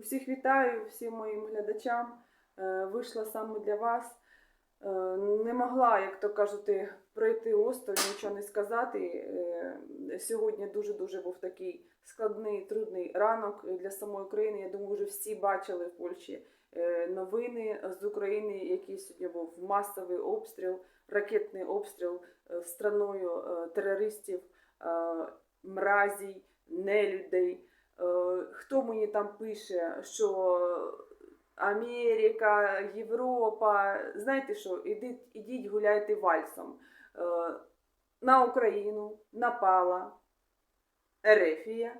Усіх вітаю, всім моїм глядачам. Е, Вийшла саме для вас. Е, Не могла, як то кажуть, пройти осторонь, нічого не сказати. Е, Сьогодні дуже-дуже був такий складний, трудний ранок для самої України. Я думаю, вже всі бачили в Польщі новини з України, який сьогодні був масовий обстріл, ракетний обстріл страною терористів, мразій, нелюдей. Е, Хто мені там пише, що Америка, Європа, знаєте що, ідіть, ідіть гуляйте вальсом. Е, На Україну напала Ерефія.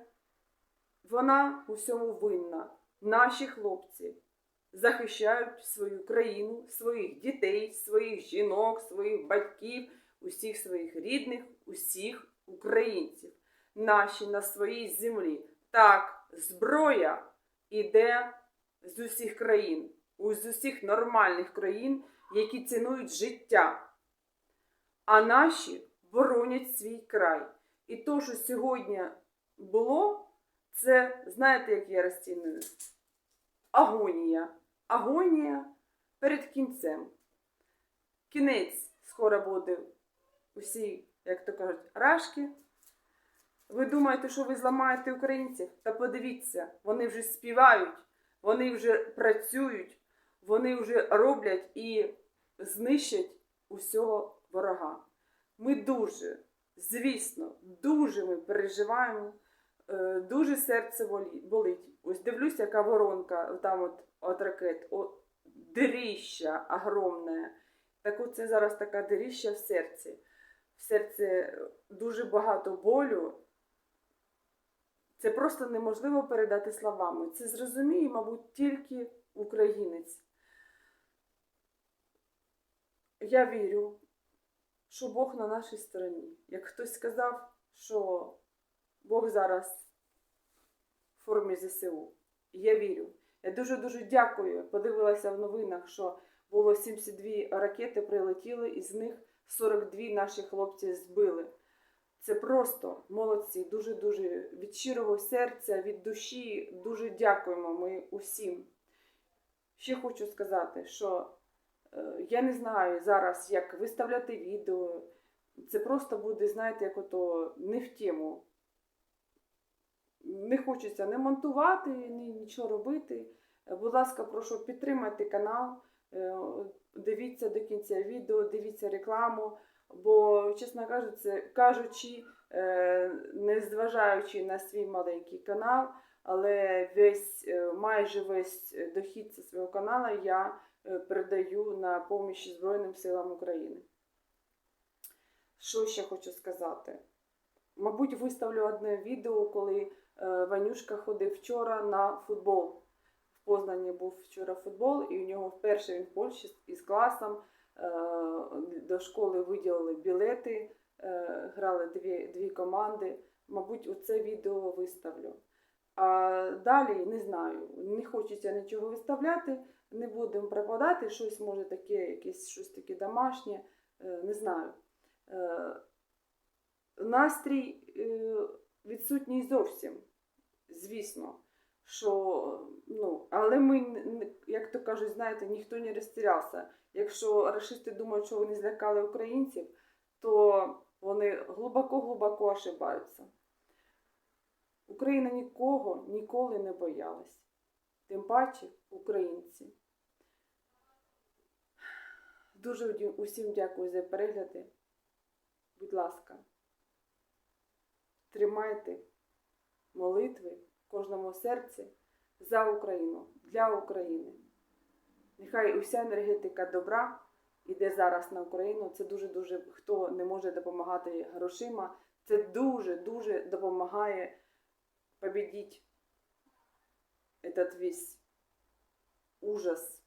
Вона у всьому винна. Наші хлопці захищають свою країну, своїх дітей, своїх жінок, своїх батьків, усіх своїх рідних, усіх українців. Наші на своїй землі. Так, зброя іде з усіх країн, з усіх нормальних країн, які цінують життя. А наші боронять свій край. І то, що сьогодні було, це, знаєте, як я розцінюю? Агонія. Агонія перед кінцем. Кінець скоро буде усі, як то кажуть, рашки. Ви думаєте, що ви зламаєте українців? Та подивіться, вони вже співають, вони вже працюють, вони вже роблять і знищать усього ворога. Ми дуже, звісно, дуже ми переживаємо, е, дуже серце болить. Ось дивлюсь, яка воронка там от, от ракет, о, диріща огромне. Так оце зараз така диріща в серці. В серці дуже багато болю. Це просто неможливо передати словами. Це зрозуміє, мабуть, тільки українець. Я вірю, що Бог на нашій стороні. Як хтось сказав, що Бог зараз в формі ЗСУ. Я вірю. Я дуже-дуже дякую. Подивилася в новинах, що було 72 ракети прилетіли, із них 42 наші хлопці збили. Це просто молодці, дуже-дуже від щирого серця, від душі. Дуже дякуємо ми усім. Ще хочу сказати, що е, я не знаю зараз, як виставляти відео. Це просто буде, знаєте, як ото не в тему. Не хочеться не монтувати, ні нічого робити. Будь ласка, прошу підтримати канал, е, дивіться до кінця відео, дивіться рекламу. Бо, чесно кажучи, кажучи, е, не зважаючи на свій маленький канал, але весь, е, майже весь дохід зі свого каналу я е, передаю на поміч Збройним силам України. Що ще хочу сказати? Мабуть, виставлю одне відео, коли Ванюшка ходив вчора на футбол. В Познані був вчора футбол, і у нього вперше він в Польщі із класом до школи виділили білети, е, грали дві, дві команди. Мабуть, оце відео виставлю. А далі не знаю, не хочеться нічого виставляти, не будемо пропадати, щось може таке, якесь щось таке домашнє, е, не знаю. Е, Настрій е, відсутній зовсім, звісно. Що, ну, але ми, як то кажуть, знаєте, ніхто не розтірявся. Якщо рашисти думають, що вони злякали українців, то вони глибоко-глибоко ошибаються. Україна нікого ніколи не боялась. Тим паче українці. Дуже усім дякую за перегляди. Будь ласка, тримайте молитви в кожному серці за Україну, для України. Нехай уся енергетика добра йде зараз на Україну. Це дуже-дуже хто не може допомагати грошима. Це дуже-дуже допомагає победить этот весь ужас,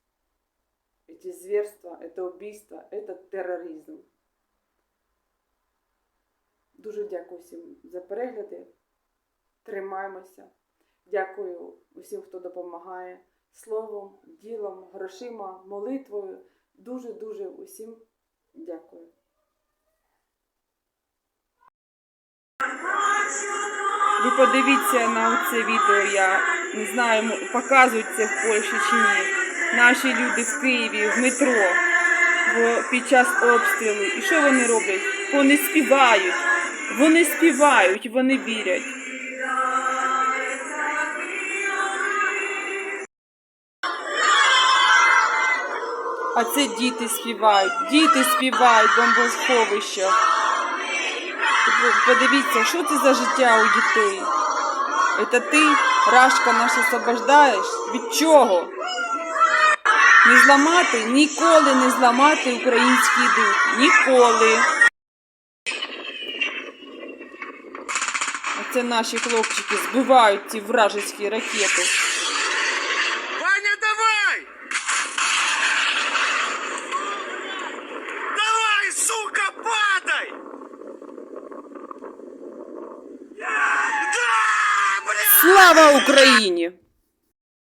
эти зверства, это убийство, это терроризм. Дуже дякую всім за перегляди. Тримаємося. Дякую усім, хто допомагає словом, ділом, грошима, молитвою. Дуже-дуже усім дякую. Ви подивіться на це відео, я не знаю, показують це в Польщі чи ні. Наші люди в Києві, в метро, в, під час обстрілу. І що вони роблять? Вони співають. Вони співають, вони вірять. А це діти співають. Діти співають в бомбосховищах. Подивіться, що це за життя у дітей. Це ти, Рашка, нас освобождаєш? Від чого? Не зламати, ніколи не зламати український дух. Ніколи. Оце наші хлопчики збивають ці вражеські ракети. Слава Україні!